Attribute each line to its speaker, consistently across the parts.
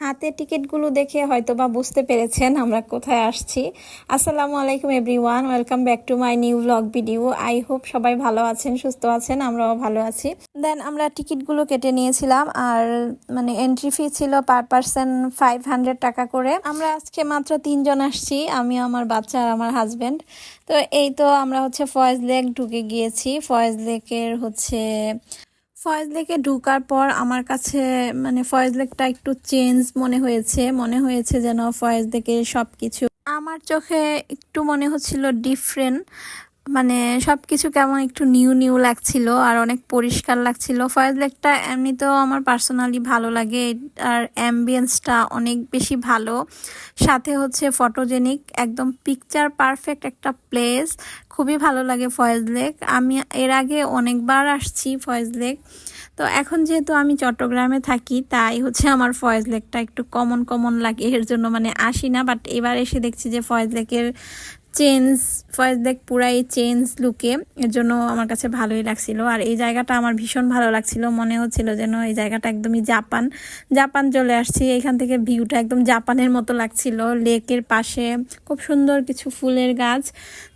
Speaker 1: হাতে টিকিটগুলো দেখে হয়তো বা বুঝতে পেরেছেন আমরা কোথায় আসছি। আসসালামু আলাইকুম, everyone. Welcome back to my new blog video. I hope সবাই ভালো আছেন, সুস্থ আছেন, আমরাও ভালো আছি। দেন আমরা টিকিটগুলো কেটে নিয়েছিলাম আর মানে এন্ট্রি ফি ছিল পার পার্সন ফাইভ হান্ড্রেড টাকা করে। আমরা আজকে মাত্র তিনজন আসছি আমি আমার বাচ্চা আর আমার হাজব্যান্ড তো এই তো আমরা হচ্ছে ফয়েজ লেক ঢুকে গিয়েছি। ফয়েজ লেকের হচ্ছে ফয়েজ লেকে ঢুকার পর আমার কাছে মানে ফয়েজ লেকটা একটু চেঞ্জ মনে হয়েছে। মনে হয়েছে যেন ফয়েজ লেকের সব কিছু আমার চোখে একটু মনে হচ্ছিল ডিফারেন্ট মানে সব কিছু কেমন একটু নিউ নিউ লাগছিল আর অনেক পরিষ্কার লাগছিল। ফয়েজ লেকটা এমনিতেও আমার পার্সোনালি ভালো লাগে আর অ্যাম্বিয়েন্সটা অনেক বেশি ভালো। সাথে হচ্ছে ফটোজেনিক একদম পিকচার পারফেক্ট একটা প্লেস খুবই ভালো লাগে ফয়েজ লেক আমি এর আগে অনেকবার আসছি ফয়েজ লেক তো এখন যেহেতু আমি চট্টগ্রামে থাকি, তাই হচ্ছে আমার ফয়েজ লেকটা একটু কমন কমন লাগে। এর জন্য মানে আসি না বাট এবার এসে দেখছি যে ফয়েজ লেকের চেঞ্জ ফয়েজ লেক পুরাই চেঞ্জ লুকে এর জন্য আমার কাছে ভালোই লাগছিল। আর এই জায়গাটা আমার ভীষণ ভালো লাগছিল। মনে হচ্ছিল যেন এই জায়গাটা একদমই জাপান। জাপান চলে আসছি। এখান থেকে ভিউটা একদম জাপানের মতো লাগছিল। লেকের পাশে খুব সুন্দর কিছু ফুলের গাছ।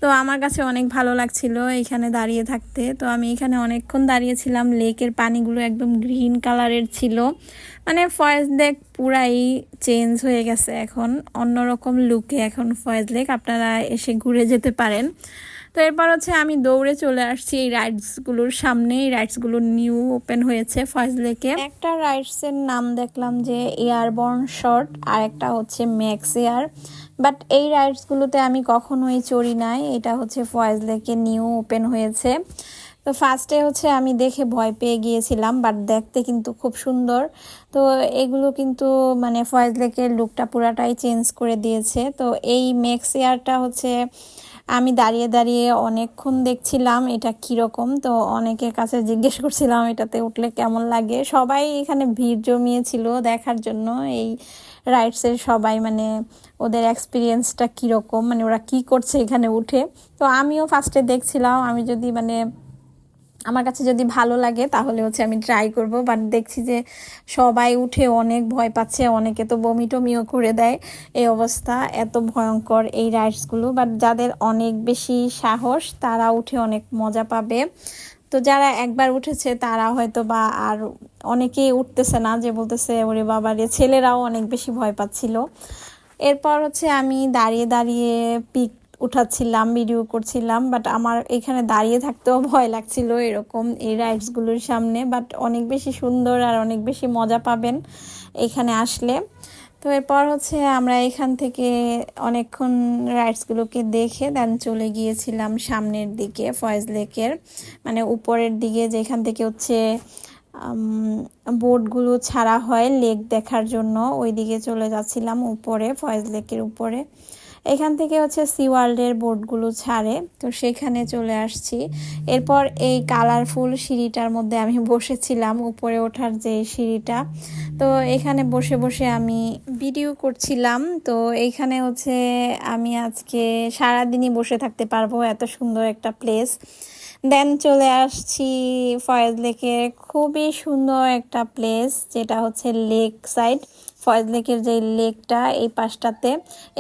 Speaker 1: তো আমার কাছে অনেক ভালো লাগছিল এখানে দাঁড়িয়ে থাকতে। তো আমি এখানে অনেকক্ষণ দাঁড়িয়েছিলাম। লেকের পানিগুলো একদম গ্রিন কালারের ছিল। মানে ফয়েজ লেক পুরাই চেঞ্জ হয়ে গেছে এখন। অন্যরকম লুকে এখন ফয়েজ লেক আপনারা এসে ঘুরে যেতে পারেন। তো এরপর হচ্ছে আমি দৌড়ে চলে আসছি এই রাইডসগুলোর সামনে। এই রাইডসগুলো নিউ ওপেন হয়েছে ফয়েজ লেকে। একটা রাইডসের নাম দেখলাম যে এয়ারবর্ন শর্ট, আর একটা হচ্ছে ম্যাক্স এয়ার। বাট এই রাইডসগুলোতে আমি কখনোই চড়ি নাই। এটা হচ্ছে ফয়েজ লেকে নিউ ওপেন হয়েছে। তো ফার্স্টে হচ্ছে আমি দেখে ভয় পেয়ে গিয়েছিলাম বাট দেখতে কিন্তু খুব সুন্দর। তো এগুলো কিন্তু মানে ফয়েজ লেকের লুকটা পুরাটাই চেঞ্জ করে দিয়েছে। তো এই মেক্স এয়ারটা হচ্ছে আমি দাঁড়িয়ে দাঁড়িয়ে অনেকক্ষণ দেখছিলাম এটা কীরকম। তো অনেকের কাছে জিজ্ঞেস করছিলাম এটাতে উঠলে কেমন লাগে। সবাই এখানে ভিড় জমিয়েছিল দেখার জন্য। এই রাইডসের সবাই মানে ওদের এক্সপিরিয়েন্সটা কীরকম মানে ওরা কি করছে এখানে উঠে। তো আমিও ফার্স্টে দেখছিলাম, আমি যদি মানে আমার কাছে যদি ভালো লাগে, তাহলে হচ্ছে আমি ট্রাই করব। বাট দেখছি যে সবাই উঠে অনেক ভয় পাচ্ছে, অনেকে তো বমি টমিও করে দেয়। এই অবস্থা, এত ভয়ঙ্কর এই রাইডসগুলো বাট যাদের অনেক বেশি সাহস, তারা উঠে অনেক মজা পাবে। তো যারা একবার উঠেছে, তারা হয়তো বা আর অনেকেই উঠতেছে না যে বলতেছে, ওরে বাবা রে, ছেলেরাও অনেক বেশি ভয় পাচ্ছিল। এরপর হচ্ছে আমি দাঁড়িয়ে দাঁড়িয়ে পিক উঠাচ্ছিলাম ভিডিও করছিলাম বাট আমার এখানে দাঁড়িয়ে থাকতেও ভয় লাগছিল এরকম এই রাইডসগুলোর সামনে বাট অনেক বেশি সুন্দর আর অনেক বেশি মজা পাবেন এখানে আসলে। তো এরপর হচ্ছে আমরা এখান থেকে অনেকক্ষণ রাইডসগুলোকে দেখে দেন চলে গিয়েছিলাম সামনের দিকে ফয়েজ লেকের মানে উপরের দিকে যেখান থেকে হচ্ছে বোটগুলো ছাড়া হয় লেক দেখার জন্য ওই দিকে চলে যাচ্ছিলাম উপরে ফয়েজ লেকের উপরে। এখান থেকে হচ্ছে সি ওয়ার্ল্ডের বোর্ডগুলো ছাড়ে। তো সেখানে চলে আসছি। এরপর এই কালারফুল সিঁড়িটার মধ্যে আমি বসেছিলাম, উপরে ওঠার যে সিঁড়িটা। তো এখানে বসে বসে আমি ভিডিও করছিলাম। তো এইখানে হচ্ছে আমি আজকে সারাদিনই বসে থাকতে পারব, এত সুন্দর একটা প্লেস দেন চলে আসছি ফয়েজ লেকের খুবই সুন্দর একটা প্লেস যেটা হচ্ছে লেক সাইড ফয়েজ লেকের যে লেকটা, এই পাশটাতে।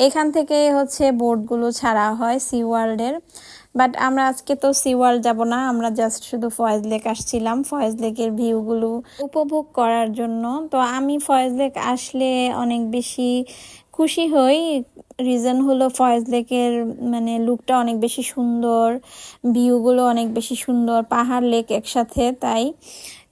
Speaker 1: এখান থেকে হচ্ছে বোটগুলো ছাড়া হয় সি ওয়ার্ল্ডের। বাট আমরা আজকে তো সি ওয়ার্ল্ড যাব না, আমরা জাস্ট শুধু ফয়েজ লেক আসছিলাম, ফয়েজ লেকের ভিউগুলো উপভোগ করার জন্য। তো আমি ফয়েজ লেক আসলে অনেক বেশি খুশি হই। রিজন হলো ফয়েজ লেকের মানে লুকটা অনেক বেশি সুন্দর, ভিউগুলো অনেক বেশি সুন্দর, পাহাড়, লেক একসাথে, তাই।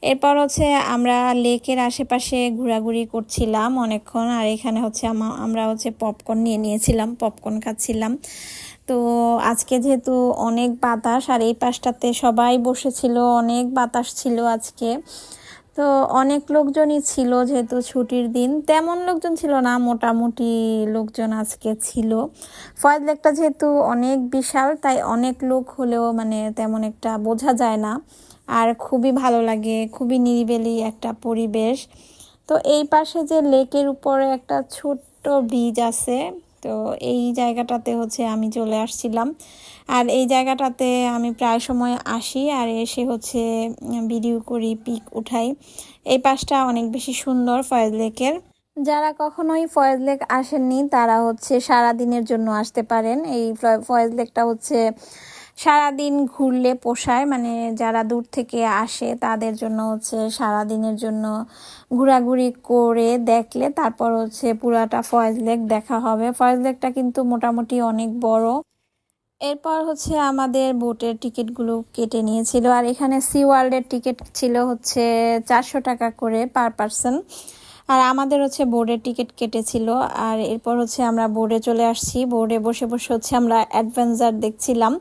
Speaker 1: এরপর হচ্ছে আমরা লেকের আশেপাশে ঘোরাঘুরি করছিলাম অনেকক্ষণ, আর এখানে হচ্ছে আমরা হচ্ছে পপকর্ন নিয়ে নিয়েছিলাম পপকর্ন খাচ্ছিলাম। তো আজকে যেহেতু অনেক বাতাস, আর এই পাশটাতে সবাই বসেছিল, অনেক বাতাস ছিল আজকে। তো অনেক লোকজনই ছিল যেহেতু ছুটির দিন, তেমন লোকজন ছিল না, মোটামুটি লোকজন আজকে ছিল। ফয়েজ লেকটা যেহেতু অনেক বিশাল, তাই অনেক লোক হলেও মানে তেমন একটা বোঝা যায় না। আর খুবই ভালো লাগে, খুবই নিরিবিলি একটা পরিবেশ। তো এই পাশে যে লেকের উপরে একটা ছোট্ট ব্রিজ আছে, তো এই জায়গাটাতে হচ্ছে আমি চলে আসছিলাম। আর এই জায়গাটাতে আমি প্রায় সময় আসি আর এসে হচ্ছে ভিডিও করি পিক উঠাই। এই পাশটা অনেক বেশি সুন্দর ফয়েজ লেকের। যারা কখনোই ফয়েজ লেক আসেননি, তারা হচ্ছে সারা দিনের জন্য আসতে পারেন। এই ফয়েজ লেকটা হচ্ছে সারাদিন ঘুরলে পোষায় মানে যারা দূর থেকে আসে তাদের জন্য হচ্ছে সারা দিনের জন্য ঘোরাঘুরি করে দেখলে তারপর হচ্ছে পুরাটা ফয়েজ লেক দেখা হবে। ফয়েজ লেকটা কিন্তু মোটামুটি অনেক বড়। এরপর হচ্ছে আমাদের বোটের টিকিটগুলো কেটে নিয়েছিল। আর এখানে সি ওয়ার্ল্ডের টিকিট ছিল হচ্ছে চারশো টাকা করে পার পারসন। আর আমাদের হচ্ছে বোর্ডের টিকিট কেটেছিল, আর এরপর হচ্ছে আমরা বোর্ডে চলে আসছি। বোর্ডে বসে বসে হচ্ছে আমরা অ্যাডভেঞ্চার দেখছিলাম।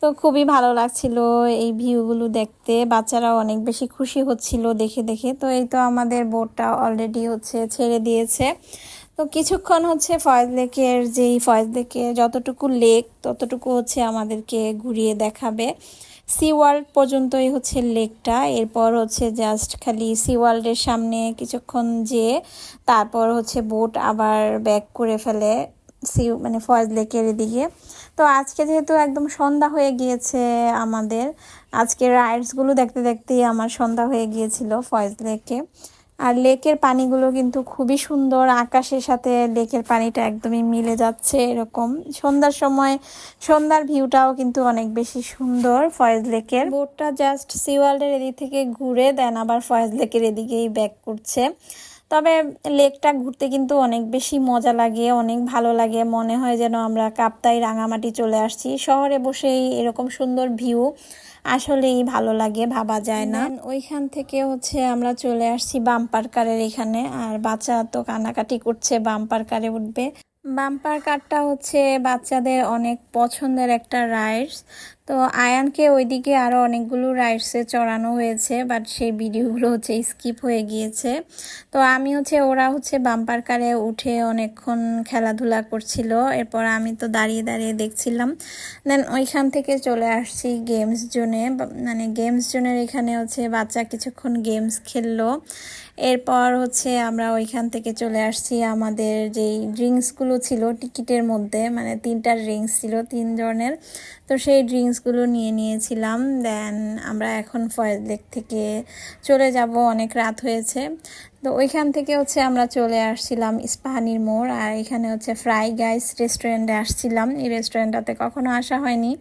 Speaker 1: তো খুবই ভালো লাগছিল এই ভিউগুলো দেখতে। বাচ্চারাও অনেক বেশি খুশি হচ্ছিল দেখে দেখে। তো এই তো আমাদের বোর্ডটা অলরেডি হচ্ছে ছেড়ে দিয়েছে। তো কিছুক্ষণ হচ্ছে ফয়েজ লেকের যেই ফয়েজ লেকে যতটুকু লেক ততটুকু হচ্ছে আমাদেরকে ঘুরিয়ে দেখাবে। সি ওয়ার্ল্ড পর্যন্তই হচ্ছে লেকটা। এরপর হচ্ছে জাস্ট খালি সি ওয়ার্ল্ডের সামনে কিছুক্ষণ যেয়ে তারপর হচ্ছে বোট আবার ব্যাক করে ফেলে সি মানে ফয়েজ লেকের দিকে। তো আজকে যেহেতু একদম সন্ধ্যা হয়ে গিয়েছে আমাদের, আজকে রাইডসগুলো দেখতে দেখতেই আমার সন্ধ্যা হয়ে গিয়েছিল ফয়েজ লেকে আর লেকের পানিগুলো কিন্তু খুবই সুন্দর। আকাশের সাথে লেকের পানিটা একদমই মিলে যাচ্ছে এরকম। সন্ধ্যার সময়, সন্ধ্যার ভিউটাও কিন্তু অনেক বেশি সুন্দর ফয়েজ লেকের। বোটটা জাস্ট সিওয়ার্ল্ডের এদিক থেকে ঘুরে দেন আবার ফয়েজ লেকের এদিকেই ব্যাক করছে। তবে লেকটা ঘুরতে কিন্তু অনেক বেশি মজা লাগে, অনেক ভালো লাগে। মনে হয় যেন আমরা কাপ্তাই রাঙামাটি চলে আসছি। শহরে বসেই এরকম সুন্দর ভিউ আসলেই ভালো লাগে, ভাবা যায় না। ওইখান থেকে হচ্ছে আমরা চলে আসছি বাম্পার কারের এখানে, আর বাচ্চা তো কানাকাটি করছে, বাম্পার কারে উঠবে। বাম্পার কারটা হচ্ছে বাচ্চাদের অনেক পছন্দের একটা রাইডস তো আয়ানকে ওইদিকে আরও অনেকগুলো রাইডসে চড়ানো হয়েছে বাট সেই ভিডিওগুলো হচ্ছে স্কিপ হয়ে গিয়েছে। তো আমি হচ্ছে, ওরা হচ্ছে বাম্পার কারে উঠে অনেকক্ষণ খেলাধুলা করছিল, এরপর আমি তো দাঁড়িয়ে দাঁড়িয়ে দেখছিলাম। দেন ওইখান থেকে চলে আসছি গেমস জোনে মানে গেমস জোনের এখানে হচ্ছে বাচ্চা কিছুক্ষণ গেমস খেললো। এরপর হচ্ছে আমরা ওইখান থেকে চলে আসছি আমাদের যেই ড্রিঙ্কসগুলো ছিল টিকিটের মধ্যে মানে তিনটা ড্রিঙ্কস ছিল তিন ধরনের তো সেই ড্রিঙ্কসগুলো নিয়ে নিয়েছিলাম। দেন আমরা এখন ফয়েজ লেক থেকে চলে যাব, অনেক রাত হয়েছে। তো ওইখান থেকে হচ্ছে আমরা চলে আসছিলাম ইস্পাহানির মোড়, আর এখানে হচ্ছে ফ্রাই গাইস রেস্টুরেন্টে আসছিলাম। এই রেস্টুরেন্টটাতে কখনো আসা হয়নি।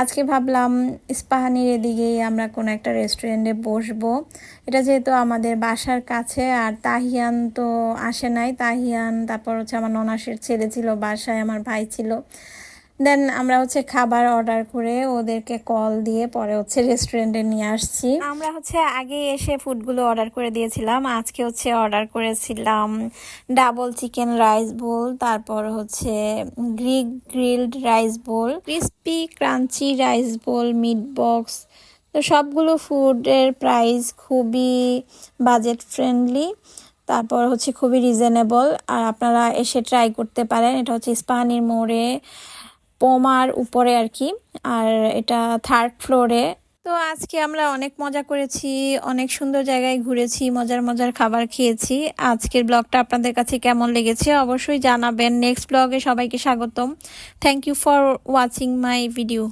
Speaker 1: আজকে ভাবলাম ইস্পাহানির এদিকেই আমরা কোনো একটা রেস্টুরেন্টে বসবো। এটা যেহেতু আমাদের বাসার কাছে, আর তাহিয়ান তো আসে নাই। তাহিয়ান, তারপর হচ্ছে আমার ননাসের ছেলে ছিল বাসায়, আমার ভাই ছিল। দেন আমরা হচ্ছে খাবার অর্ডার করে ওদেরকে কল দিয়ে পরে হচ্ছে রেস্টুরেন্টে নিয়ে আসছি। আমরা হচ্ছে আগে এসে ফুডগুলো অর্ডার করে দিয়েছিলাম। আজকে হচ্ছে অর্ডার করেছিলাম ডাবল চিকেন রাইস বোল তারপর হচ্ছে Greek grilled rice bowl crispy crunchy rice bowl meat box তো সবগুলো ফুডের প্রাইস খুবই বাজেট ফ্রেন্ডলি তারপর হচ্ছে খুবই রিজনেবল আর আপনারা এসে ট্রাই করতে পারেন। এটা হচ্ছে ইস্পাহানির মোড়ে। পোমার উপরে আর কি, আর এটা থার্ড ফ্লোরে তো আজকে আমরা অনেক মজা করেছি, অনেক সুন্দর জায়গায় ঘুরেছি, মজার মজার খাবার খেয়েছি। আজকের ব্লগটা আপনাদের কাছে কেমন লেগেছে অবশ্যই জানাবেন। নেক্সট ব্লগে সবাইকে স্বাগতম। Thank you for watching my video